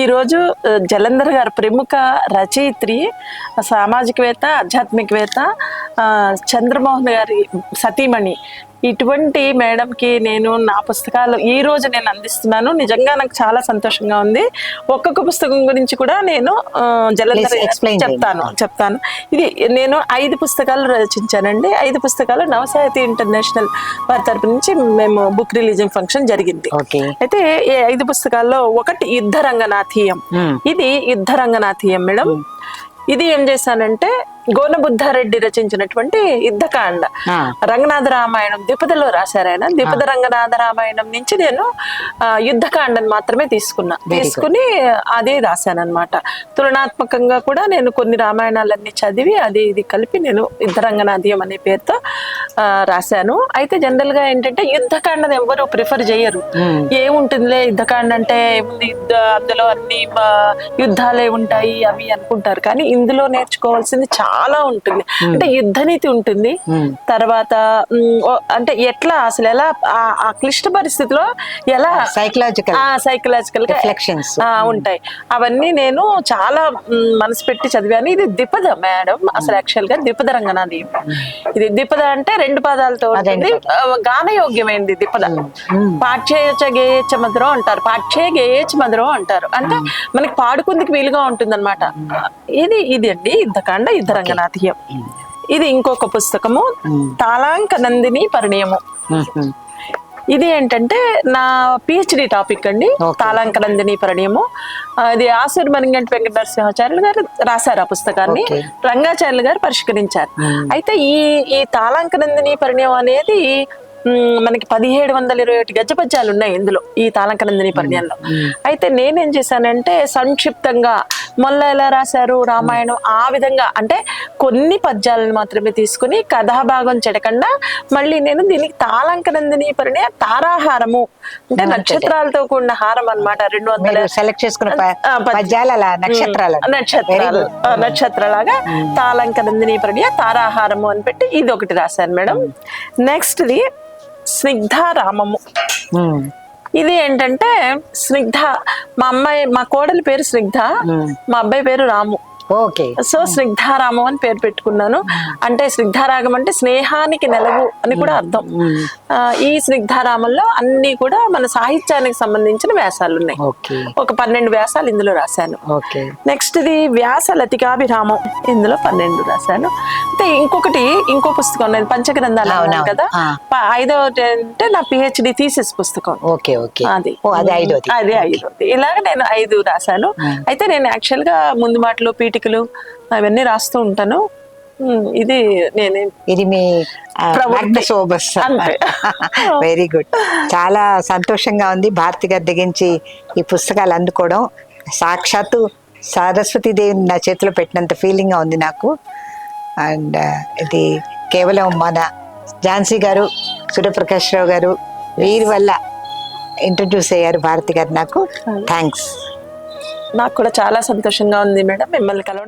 ఈరోజు జలంధర్ గారు ప్రముఖ రచయిత్రి సామాజికవేత్త ఆధ్యాత్మికవేత్త చంద్రమోహన్ గారి సతీమణి. ఇటువంటి మేడంకి నేను నా పుస్తకాలు ఈ రోజు నేను అందిస్తున్నాను. నిజంగా నాకు చాలా సంతోషంగా ఉంది. ఒక్కొక్క పుస్తకం గురించి కూడా నేను జలంధర్ explain చెప్తాను చెప్తాను. ఇది నేను ఐదు పుస్తకాలు రచించానండి. ఐదు పుస్తకాలు నవసాహితీ ఇంటర్నేషనల్ వారి తరపు నుంచి మేము బుక్ రిలీజింగ్ ఫంక్షన్ జరిగింది. అయితే ఈ ఐదు పుస్తకాల్లో ఒకటి యుద్ధ రంగనాథీయం Hmm. ఇది యుద్ధ రంగనాథీయం మేడం ఇది ఏం చేశానంటే గోనబుద్ధారెడ్డి రచించినటువంటి యుద్ధకాండ. రంగనాథ రామాయణం ద్విపదలో రాశారు ఆయన. ద్విపద రంగనాథ రామాయణం నుంచి నేను యుద్ధకాండని మాత్రమే తీసుకున్నా. తీసుకుని అదే రాశానన్నమాట. తులనాత్మకంగా కూడా నేను కొన్ని రామాయణాలన్నీ చదివి అది ఇది కలిపి నేను యుద్ధ రంగనాథ్యం అనే పేరుతో ఆ, రాశాను. అయితే జనరల్గా ఏంటంటే యుద్ధకాండని ఎవరు ప్రిఫర్ చేయరు. ఏముంటుందిలే యుద్ధకాండ అంటే యుద్ధ అందులో అన్ని యుద్ధాలే ఉంటాయి అవి అనుకుంటారు. కానీ ఇందులో నేర్చుకోవాల్సింది చాలా ఉంటుంది. అంటే యుద్ధ నీతి ఉంటుంది. తర్వాత ఉమ్, ఓ- అంటే ఎట్లా అసలు ఎలా ఆ- క్లిష్ట పరిస్థితిలో ఎలా సైకలాజికల్ ఆ సైకలాజికల్గా. ఆ, ఉంటాయి. అవన్నీ నేను చాలా మనసు పెట్టి చదివాను. ఇది ద్విపద మేడం. అసలు యాక్చువల్గా ద్విపద రంగనాది ఇది ద్విపద అంటే రెండు పదాలతో ఉంటుంది. ఆ, గానయోగ్యమైనది ద్విపద. పాఠ్యేయచ గేయచ మధురం అంటారు. పాఠ్యే గేయచ మధురం అంటారు. అంటే మనకి పాడుకుందికి వీలుగా ఉంటుంది అనమాట ఇది ఇది అండి. యుద్ధకాండ యుద్ధ రంగనాథీయం ఇది ఇంకొక పుస్తకము తాళాంక నందిని పరిణయము. ఇది ఏంటంటే నా పిహెచ్డి టాపిక్ అండి తాళాంక నందిని పరిణయము. అది ఆసూరి మణిగంటి వెంకట నరసింహాచార్యులు గారు రాశారు ఆ పుస్తకాన్ని. రంగాచార్యులు గారు పరిష్కరించారు. అయితే ఈ ఈ తాళాంక నందిని పరిణయం అనేది మనకి పదిహేడు వందల ఇరవై ఒకటి గజ పద్యాలు ఉన్నాయి ఇందులో ఈ తాళంక నందిని పరిణయంలో. అయితే నేనేం చేశానంటే సంక్షిప్తంగా మొల్ల ఎలా రాశారు రామాయణం ఆ విధంగా. అంటే కొన్ని పద్యాలను మాత్రమే తీసుకుని కథాభాగం చెడకుండా మళ్ళీ నేను దీనికి తాళంక నందిని పరిణయ తారాహారము. అంటే నక్షత్రాలతో కూడిన హారం అన్నమాట. రెండు వందల సెలెక్ట్ చేసుకున్న పద్యాలు నక్షత్రాలు నక్షత్రాలు. నక్షత్రాలాగా తాళంక నందిని ప్రణయ తారాహారము అని పెట్టి ఇది ఒకటి రాశాను మేడం. నెక్స్ట్ ది స్నిగ్ధారామము ఉమ్. ఇది ఏంటంటే స్నిగ్ధ. మా అమ్మాయి మా కోడలి పేరు స్నిగ్ధ. మా అబ్బాయి పేరు రాము. ఓకే. సో స్నిగ్ధారామం అని పేరు పెట్టుకున్నాను. అంటే స్నిగ్ధారాగం అంటే స్నేహానికి నెలవు అని కూడా అర్థం. ఈ స్నిగ్ధారామంలో అన్ని కూడా మన సాహిత్యానికి సంబంధించిన వ్యాసాలు ఉన్నాయి ఒక పన్నెండు వ్యాసాలు ఇందులో రాశాను. నెక్స్ట్ ఇది వ్యాస లతికాభిరామం. ఇందులో పన్నెండు రాశాను. అయితే ఇంకొకటి ఇంకో పుస్తకం ఉన్నది పంచగ్రంథాలు అవునవును. కదా. ఐదవది అంటే నా పిహెచ్డి థీసిస్ పుస్తకం. Okay okay. అది. అది ఐదోది ఇలాగ నేను ఐదు రాశాను. అయితే నేను యాక్చువల్గా ముందు మాటలు పీఠికలు అవన్నీ రాస్తూ ఉంటాను. ఇది నేనే ఇది మీ. సోబస్. వెరీ గుడ్ చాలా సంతోషంగా ఉంది భారతి గారి దగ్గరించి ఈ పుస్తకాలు అందుకోవడం. సాక్షాత్తు సరస్వతీదేవి నా చేతిలో పెట్టినంత ఫీలింగ్గా ఉంది నాకు. అండ్ ఇది కేవలం మన ఝాన్సీ గారు సూర్యప్రకాష్ రావు గారు వీరి వల్ల ఇంట్రడ్యూస్ అయ్యారు భారతి గారు నాకు. థ్యాంక్స్ నాకు కూడా చాలా సంతోషంగా ఉంది మేడం. మిమ్మల్ని కలవడం